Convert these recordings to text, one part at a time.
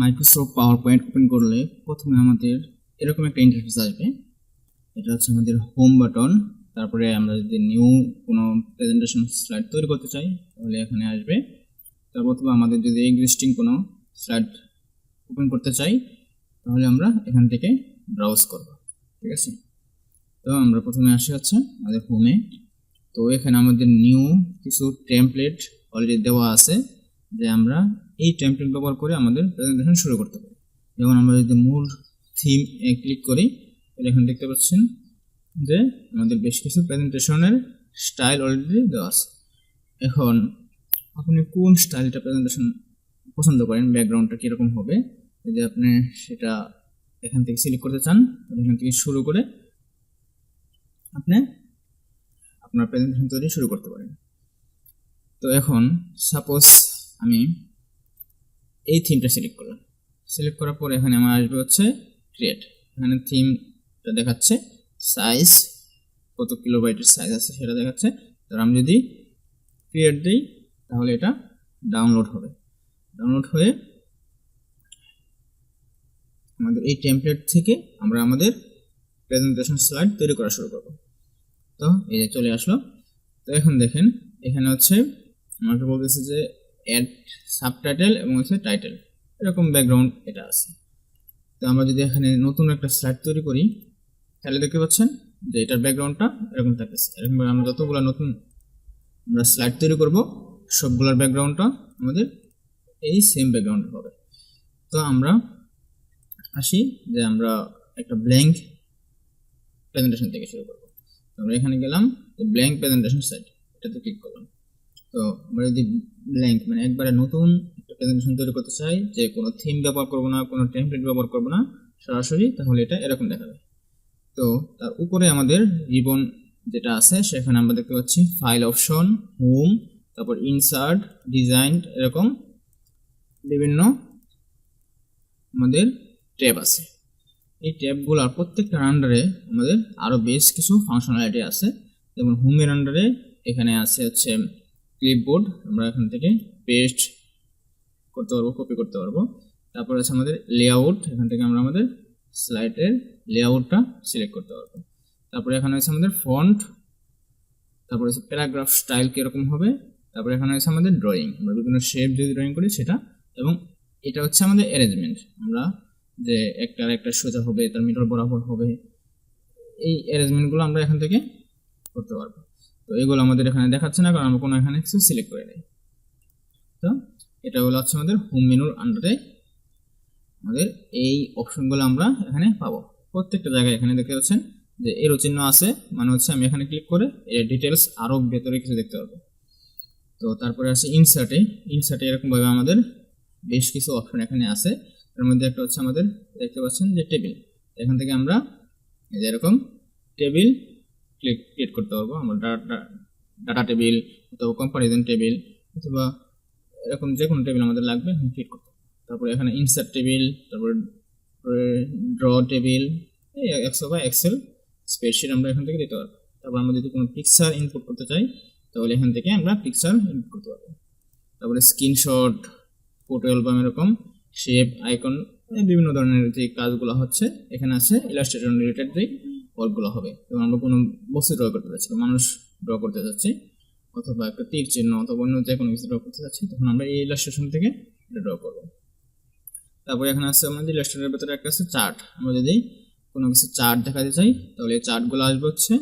Microsoft power point open করলে প্রথমে আমাদের এরকম একটা ইন্টারফেস আসবে। এটা হচ্ছে আমাদের হোম বাটন তারপরে আমরা যদি নিউ কোনো প্রেজেন্টেশন স্লাইড তৈরি করতে চাই, তাহলে এখানে আসবে। তারপর অথবা আমাদের যদি এক্সিস্টিং কোনো স্লাইড ওপেন করতে চাই, তাহলে আমরা এখান থেকে ব্রাউজ করব, ঠিক আছে? তো আমরা প্রথমে আসি হচ্ছে আমাদের হোমে তো এখানে আমাদের নিউ কিছু টেমপ্লেট অলরেডি দেওয়া আছে, যে আমরা এই টেমপ্লেট ব্যবহার করে আমাদের প্রেজেন্টেশন শুরু করতে পারি যেমন আমরা যদি মূল থিম এ ক্লিক করি, তাহলে এখানে দেখতে পাচ্ছেন যে আমাদের বেশ কিছু প্রেজেন্টেশনের স্টাইল অলরেডি দেওয়া আছে। এখন আপনি কোন স্টাইলটা প্রেজেন্টেশন পছন্দ করেন ব্যাকগ্রাউন্ডটা কীরকম হবে, যদি আপনি সেটা এখান থেকে সিলেক্ট করতে চান, তাহলে এখান থেকে শুরু করে আপনি আপনার প্রেজেন্টেশন তৈরি শুরু করতে পারেন। তো এখন সাপোজ আমি এই থিমটা সিলেক্ট করলাম। সিলেক্ট করার পর এখানে আমার আসবে হচ্ছে ক্রিয়েট এখানে থিমটা দেখাচ্ছে সাইজ কত কিলোবাইটের সাইজ আছে সেটা দেখাচ্ছে। তো আমি যদি ক্রিয়েট দিই, তাহলে এটা ডাউনলোড হবে। ডাউনলোড হয়ে আমাদের এই টেমপ্লেট থেকে আমরা আমাদের প্রেজেন্টেশন স্লাইড তৈরি করা শুরু করব। তো এই যে চলে আসলো। তো এখন দেখেন, এখানে হচ্ছে আমাকে বলতেছে যে অ্যাড সাবটাইটেল এবং হচ্ছে টাইটেল এরকম ব্যাকগ্রাউন্ড এটা আছে। তো আমরা যদি এখানে নতুন একটা স্লাইড তৈরি করি, তাহলে দেখতে পাচ্ছেন যে এটার ব্যাকগ্রাউন্ডটা এরকম থাকতেছে। এরকমভাবে আমরা যতগুলো নতুন আমরা স্লাইড তৈরি করব, সবগুলোর ব্যাকগ্রাউন্ডটা আমাদের এই সেম ব্যাকগ্রাউন্ড হবে। তো আমরা আসি যে আমরা একটা ব্ল্যাঙ্ক প্রেজেন্টেশন থেকে শুরু করব। আমরা এখানে গেলাম ব্ল্যাঙ্ক প্রেজেন্টেশন সাইট এটাতে ক্লিক করলাম। তো আমরা যদি ব্ল্যাঙ্ক মানে একবারে নতুন একটা প্রেজেন্টেশন তৈরি করতে চাই যে কোনো থিম ব্যবহার করব না, কোনো টেমপ্লেট ব্যবহার করব না, সরাসরি তাহলে এটা এরকম দেখাবে। তো তার উপরে আমাদের রিবন যেটা আছে, সেখানে আমরা দেখতে পাচ্ছি ফাইল অপশন হোম তারপর ইনসার্ট ডিজাইন এরকম বিভিন্ন আমাদের ট্যাব আছে। এই ট্যাবগুলোর প্রত্যেকটার আন্ডারে আমাদের আরও বেশ কিছু ফাংশনালিটি আছে। যেমন হোমের আন্ডারে এখানে আছে হচ্ছে ক্লিপবোর্ড আমরা এখান থেকে পেস্ট করতে পারব কপি করতে পারব। তারপর আছে আমাদের লেআউট এখান থেকে আমরা আমাদের স্লাইডের লেআউটটা সিলেক্ট করতে পারব। তারপরে এখানে আছে আমাদের ফন্ট তারপরে আছে প্যারাগ্রাফ স্টাইল কীরকম হবে, তারপরে এখানে আছে আমাদের ড্রয়িং আমরা বিভিন্ন শেপ যদি ড্রয়িং করি সেটা, এবং এটা হচ্ছে আমাদের অ্যারেঞ্জমেন্ট আমরা যে একটার একটা সোজা হবে, তার মিটার বরাবর হবে, এই অ্যারেঞ্জমেন্টগুলো আমরা এখান থেকে করতে পারব। তো এগুলো আমাদের এখানে দেখাচ্ছে না, কারণ আমরা কোনো এখানে কিছু সিলেক্ট করে নেই। তো এটা হলো হচ্ছে আমাদের হোম মেনুর আন্ডারে আমাদের এই অপশনগুলো আমরা এখানে পাবো। প্রত্যেকটা জায়গায় এখানে দেখতে পাচ্ছেন যে এরো চিহ্ন আছে মানে হচ্ছে আমি এখানে ক্লিক করে এর ডিটেলস আরও ভেতরে কিছু দেখতে পারব। তো তারপরে আছে ইনসার্টে ইনসার্টে এরকমভাবে আমাদের বেশ কিছু অপশন এখানে আছে। তার মধ্যে একটা হচ্ছে আমাদের দেখতে পাচ্ছেন যে টেবিল এখান থেকে আমরা এরকম টেবিল ক্লিক ক্রিয়েট করতে পারব, আমরা ডাটা ডাটা টেবিল অথবা কম্পারিজন টেবিল অথবা এরকম যে কোনো টেবিল আমাদের লাগবে ক্রিয়েট করতে তারপরে এখানে ইনসার্ট টেবিল তারপরে ড্র টেবিল এই এক্সো বা এক্সেল স্প্রেডশিট আমরা এখান থেকে দিতে পারব। তারপর আমরা যদি কোনো পিকচার ইনপুট করতে চাই, তাহলে এখান থেকে আমরা পিকচার ইনপুট করতে পারব। তারপরে স্ক্রিনশট ফটো অ্যালবাম এরকম শেপ আইকন বিভিন্ন ধরনের যে কাজগুলো হচ্ছে, এখানে আছে ইলাস্ট্রেশন রিলেটেড যে ওয়ার্কগুলো হবে। এবং আমরা কোনো বস্তু ড্র করতে চাচ্ছি মানুষ ড্র করতে চাচ্ছি অথবা একটা তীর চিহ্ন অথবা অন্য যে কোনো কিছু ড্র করতে চাচ্ছি তখন আমরা এই ইলাস্ট্রেশন থেকে এটা ড্র করব। তারপরে এখানে আছে আমাদের ইলাস্ট্রেটের ভেতরে একটা আছে চার্ট আমরা যদি কোনো কিছু চার্ট দেখাতে চাই, তাহলে এই চার্টগুলো আসবে হচ্ছে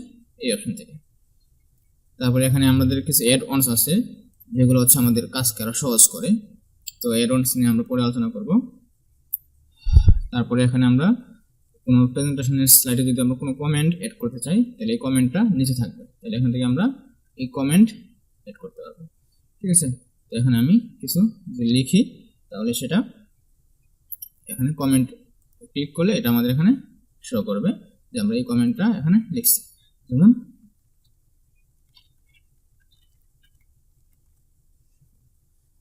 এই অপশন থেকে। তারপরে এখানে আমাদের কিছু এড অনস আছে, যেগুলো হচ্ছে আমাদের কাজকে আরও সহজ করে। তো এড অনস নিয়ে আমরা পরে আলোচনা করব। তারপরে এখানে আমরা কোনো প্রেজেন্টেশনের স্লাইডে যদি আমরা কোনো কমেন্ট অ্যাড করতে চাই, তাহলে এই কমেন্টটা নিচে থাকবে। তাহলে এখান থেকে আমরা এই কমেন্ট অ্যাড করতে পারব। ঠিক আছে? তো এখানে আমি কিছু যদি লিখি, তাহলে সেটা এখানে কমেন্ট ক্লিক করলে এটা আমাদের এখানে শো করবে যে আমরা এই কমেন্টটা এখানে লিখছি। যেমন,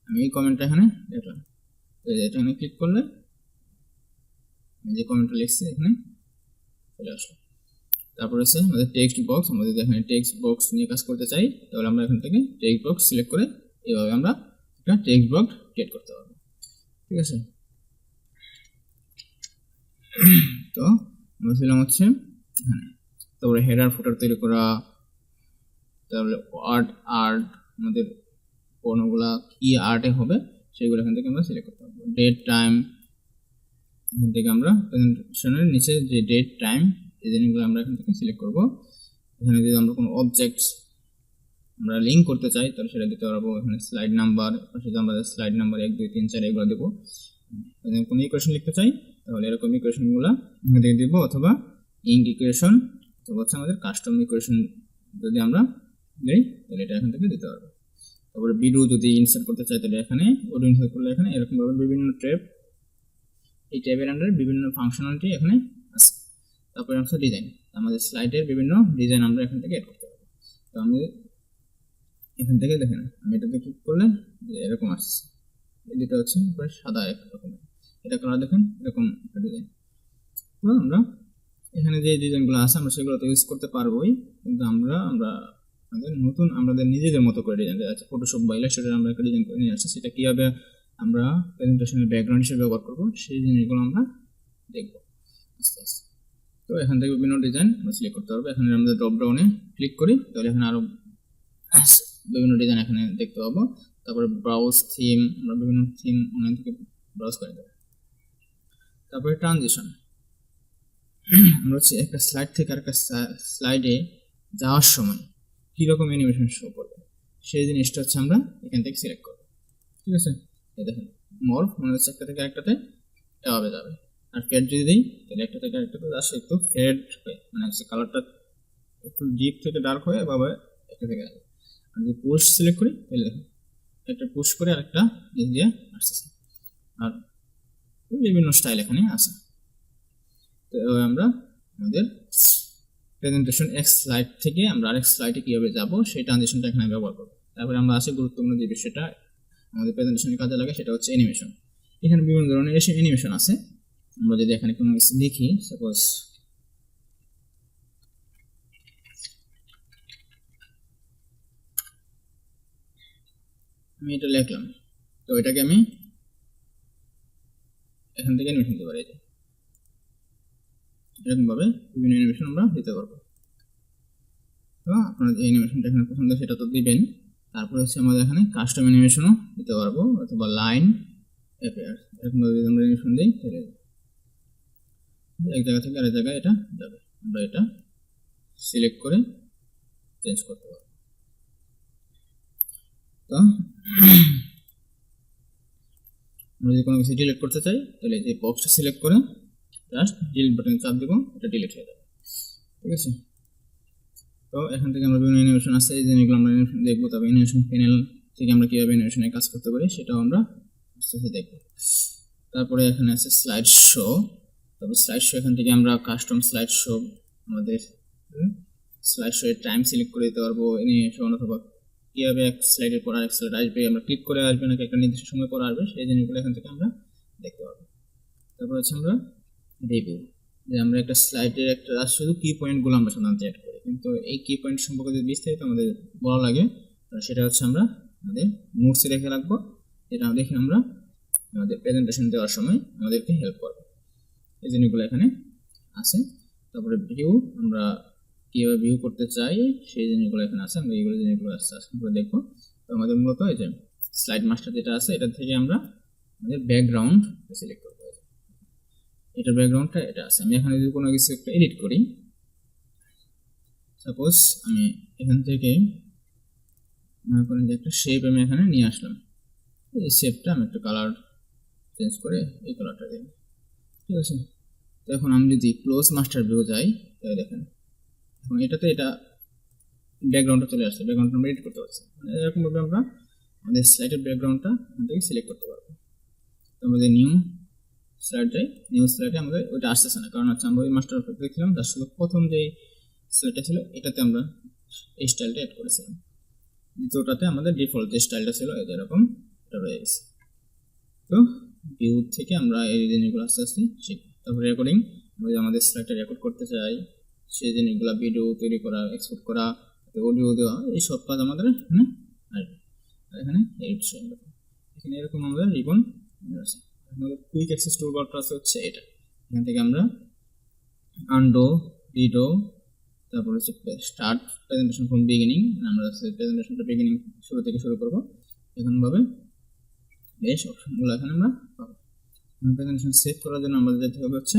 আমি এই কমেন্টটা এখানে এটা এখানে ক্লিক করলে যে কমেন্টটা লিখছি এখানে, চলে আসলো। তারপর হচ্ছে আমাদের টেক্সট বক্স যদি এখানে টেক্সট বক্স নিয়ে কাজ করতে চাই, তাহলে আমরা এখান থেকে টেক্সট বক্স সিলেক্ট করে এইভাবে আমরা একটা টেক্সট বক্স ক্রিয়েট করতে পারব। ঠিক আছে? তো আমরা ছিলাম হচ্ছে এখানে। তারপরে হেডার ফুটার তৈরি করা, তারপরে আর্ট আর্ট আমাদের কোনগুলা কি আর্টে হবে, সেগুলো এখান থেকে আমরা সিলেক্ট করতে পারব। ডেট টাইম এখান থেকে আমরা প্রেজেন্টেশনের নিচে যে ডেট টাইম এই জিনিসগুলো আমরা এখান থেকে সিলেক্ট করব। এখানে যদি আমরা কোনো অবজেক্টস আমরা লিঙ্ক করতে চাই, তাহলে সেটা দিতে পারব। এখানে স্লাইড নাম্বার পাশে আমরা স্লাইড নাম্বার এক, দুই, তিন, চার এগুলো দেবো। কোনো ইকুয়েশন লিখতে চাই, তাহলে এরকম ইকুয়েশনগুলো এখান থেকে দিব, অথবা ইঙ্ক ইকুয়েশন অথবা হচ্ছে আমাদের কাস্টম ইকুয়েশন যদি আমরা দিই তাহলে এটা এখান থেকে দিতে পারব। তারপরে ভিডিও যদি ইনসার্ট করতে চাই, তাহলে এখানে অডিও ইনসার্ট করলে এখানে, এরকমভাবে বিভিন্ন ট্যাব এই ট্যাবের আন্ডারে বিভিন্ন ফাংশনালিটি এখানে আছে। তারপরে হচ্ছে ডিজাইন আমাদের স্লাইডের বিভিন্ন ডিজাইন আমরা এখান থেকে অ্যাড করতে পারব। তো আমি এখান থেকে দেখেন, আমি এটাতে ক্লিক করলে এরকম আসছে। দুটো হচ্ছে সাদা এক রকমের। এটা কালার দেখেন, এরকম একটা ডিজাইন তো আমরা এখানে যে ডিজাইনগুলো আছে, আমরা সেগুলো তো ইউজ করতে পারবোই। কিন্তু আমরা আমরা আমাদের নতুন, আমাদের নিজেদের মতো করে ডিজাইন আছে। ফটোশপ বা ইলাস্ট্রেটর আমরা একটা ডিজাইন করে নিয়ে আসছি। সেটা কীভাবে আমরা প্রেজেন্টেশনের ব্যাকগ্রাউন্ড হিসেবে ব্যবহার করব, সেই জিনিসগুলো আমরা দেখব। আস্তে আস্তে। তো এখান থেকে বিভিন্ন ডিজাইন আমরা সিলেক্ট করতে পারব। এখানে আমাদের ড্রপ ডাউনে ক্লিক করি, তাহলে এখানে আরও বিভিন্ন ডিজাইন এখানে দেখতে পাবো। তারপরে ব্রাউজ থিম আমরা বিভিন্ন থিম অনলাইন থেকে ব্রাউজ করে দেবো তারপরে ট্রানজিশন আমরা হচ্ছে একটা স্লাইড থেকে আরেকটা স্লাইডে যাওয়ার সময় কীরকম অ্যানিমেশন শো করবে, সেই জিনিসটা হচ্ছে আমরা এখান থেকে সিলেক্ট করব। ঠিক আছে? দেখেন, মর মনে হচ্ছে একটা থেকে এভাবে যাবে। আর ফেড যদি দিই, তাহলে একটা থেকে আসে একটু ফেড হয়ে মানে হচ্ছে কালারটা একটু ডিপ থেকে ডার্ক হয়ে একটা থেকে যাবে আর যদি পোস্ট সিলেক্ট করি তাহলে দেখুন, একটা পুশ করে আরেকটা দিয়ে আসতেছে। আর বিভিন্ন স্টাইল এখানে আছে। তো আমরা আমাদের প্রেজেন্টেশন এক স্লাইড থেকে আমরা আরেক স্লাইডে কীভাবে যাব, সেই ট্রানজেকশনটা এখানে ব্যবহার করব। তারপরে আমরা আছে গুরুত্বপূর্ণ যে বিষয়টা আমাদের প্রেজেন্টেশনের কাজে লাগে, সেটা হচ্ছে অ্যানিমেশন এখানে বিভিন্ন ধরনের অ্যানিমেশন আছে। আমরা যদি এখানে কোনো লিখি সাপোজ আমি এটা লিখলাম। তো এটাকে আমি এখান থেকে অ্যানিমেশন দিতে পারি এরকমভাবে বিভিন্ন অ্যানিমেশন আমরা দিতে পারব। তো আপনার যে অ্যানিমেশনটা এখানে পছন্দ সেটা তো দিবেন। তারপরে হচ্ছে আমাদের এখানে কাস্টম অ্যানিমেশনও দিতে পারব, অথবা লাইন অ্যাপেয়ার এরকমভাবে যদি আমরা অ্যানিমেশন দিই, তাহলে এক জায়গা থেকে আরেক জায়গায় এটা যাবে। আমরা এটা সিলেক্ট করে চেঞ্জ করতে পারব। তো আমরা যদি কোনো কিছু ডিলিট করতে চাই, তাহলে এই বক্সটা সিলেক্ট করে জাস্ট ডিলিট বাটনে চাপ দিব, এটা ডিলিট হয়ে যাবে। ঠিক আছে? তো এখান থেকে আমরা বিভিন্ন অ্যানিমেশন আছে, এই জিনিসগুলো আমরা দেখব, তবে অ্যানিমেশন প্যানেল থেকে আমরা কীভাবে অ্যানিমেশনে কাজ করতে পারি সেটাও আমরা আস্তে আস্তে দেখব। তারপরে এখানে আছে স্লাইড শো তবে স্লাইড শো এখান থেকে আমরা কাস্টম স্লাইড শো আমাদের স্লাইড শো এর টাইম সিলেক্ট করে দিতে পারব অ্যানিমেশন অথবা কীভাবে এক স্লাইডের পর আরেক স্লাইড আসবে, আমরা ক্লিক করে আসবে নাকি একটা নির্দিষ্ট সময় পর আসবে, সেই জিনিসগুলো এখান থেকে আমরা দেখতে পারব। তারপর হচ্ছে আমরা রিভিউ যে আমরা একটা স্লাইডের একটা, শুধু কি পয়েন্টগুলো আমরা সাধারণত অ্যাড কিন্তু এই কি পয়েন্ট সম্পর্কে যদি বিস্তারিত আমাদের বলা লাগে সেটা হচ্ছে আমরা আমাদের নোটসে রেখে রাখব। যেটা দেখে আমরা আমাদের প্রেজেন্টেশন দেওয়ার সময় আমাদেরকে হেল্প করবে। এই জিনিসগুলো এখানে আছে। তারপরে ভিউ আমরা কীভাবে ভিউ করতে চাই, সেই জিনিসগুলো এখানে আছে। আমরা এইগুলো জিনিসগুলো আস্তে আস্তে করে দেখব। তো আমাদের মূলত এই যে স্লাইড মাস্টার যেটা আছে, এটা থেকে আমরা আমাদের ব্যাকগ্রাউন্ড সিলেক্ট করব। এটার ব্যাকগ্রাউন্ডটা এটা আছে। আমি এখানে যদি কোনো কিছু একটা এডিট করি সাপোজ আমি এখান থেকে মনে করেন যে একটা শেপ আমি এখানে নিয়ে আসলাম। এই শেপটা আমি একটা কালার চেঞ্জ করে এই কালারটা দিই ঠিক আছে? তো এখন আমি যদি ক্লোজ মাস্টার ভিউ যাই, তাহলে দেখেন, এখন এটাতে এটা ব্যাকগ্রাউন্ডটা চলে আসছে ব্যাকগ্রাউন্ডটা আমরা এডিট করতে পারছি। মানে এরকমভাবে আমরা আমাদের স্লাইডের ব্যাকগ্রাউন্ডটা এখান থেকে সিলেক্ট করতে পারব। তো আমাদের নিউ স্লাইড যাই নিউ স্লাইডে আমাদের ওইটা আসতেছে না। কারণ হচ্ছে আমরা ওই মাস্টার দেখছিলাম তার শুধু প্রথম যে স্লাইডটা ছিল, এটাতে আমরা এই স্টাইলটা অ্যাড করেছিলাম। দ্বিতীয়টাতে আমাদের ডিফল্ট যে স্টাইলটা ছিল, এই যে এরকম, এটা রয়ে গেছে। তো ভিউ থেকে আমরা এই জিনিসগুলো আস্তে আস্তে শিখি। তারপর রেকর্ডিং আমরা আমাদের স্লাইডটা রেকর্ড করতে চাই, সেই জিনিসগুলো ভিডিও তৈরি করা এক্সপোর্ট করা অডিও দেওয়া, এই সব কাজ আমাদের এখানে আসবে। আর এখানে শো এখানে এরকম আমাদের রিবন আছে। আমাদের কুইক অ্যাক্সেস টুল বারটা আছে হচ্ছে এটা। এখান থেকে আমরা আন্ডো ডিডো তারপর হচ্ছে স্টার্ট প্রেজেন্টেশন ফ্রম বিগিনিং আমরা হচ্ছে প্রেজেন্টেশনটা বিগিনিং শুরু থেকে শুরু করব। এখানভাবে বেশ অপশনগুলো এখানে আমরা পাবো। প্রেজেন্টেশন সেভ করার জন্য আমাদের যেতে হবে হচ্ছে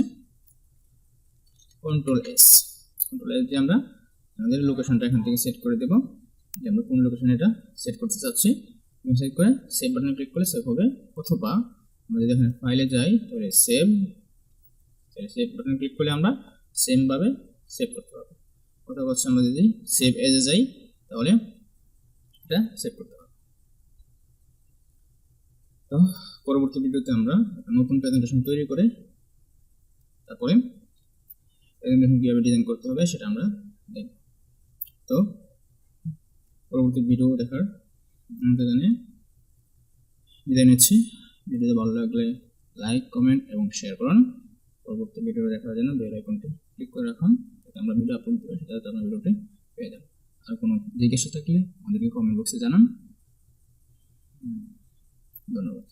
কন্ট্রোল এস কন্ট্রোল এস দিয়ে আমরা আমাদের লোকেশনটা এখান থেকে সেট করে দেবো। যে আমরা কোন লোকেশনে এটা সেট করতে চাচ্ছি। সেট করে সেভ বাটনে ক্লিক করলে সেভ হবে। অথবা আমরা যদি এখানে ফাইলে যাই, তাহলে সেভ সেভ বাটনে ক্লিক করলে আমরা সেমভাবে সেভ করতে পারব। অথবা হচ্ছে আমরা যদি সেভ এজে যাই, তাহলে এটা সেভ করতে পারব তো পরবর্তী ভিডিওতে আমরা নতুন প্রেজেন্টেশন তৈরি করে তারপরে প্রেজেন্টেশন কীভাবে ডিজাইন করতে হবে সেটা আমরা দেখব। তো পরবর্তী ভিডিও দেখার আমাদের জানে বিদায় নিচ্ছি। ভিডিওতে ভালো লাগলে লাইক কমেন্ট এবং শেয়ার করুন। পরবর্তী ভিডিও দেখার জন্য বেল আইকনটি ক্লিক করে রাখুন। আমরা ভিডিও আপলোড করে সেটা আপনার ভিডিওটি পেয়ে যান আর কোনো জিজ্ঞাসা থাকলে আমাদেরকে কমেন্ট বক্সে জানান। ধন্যবাদ।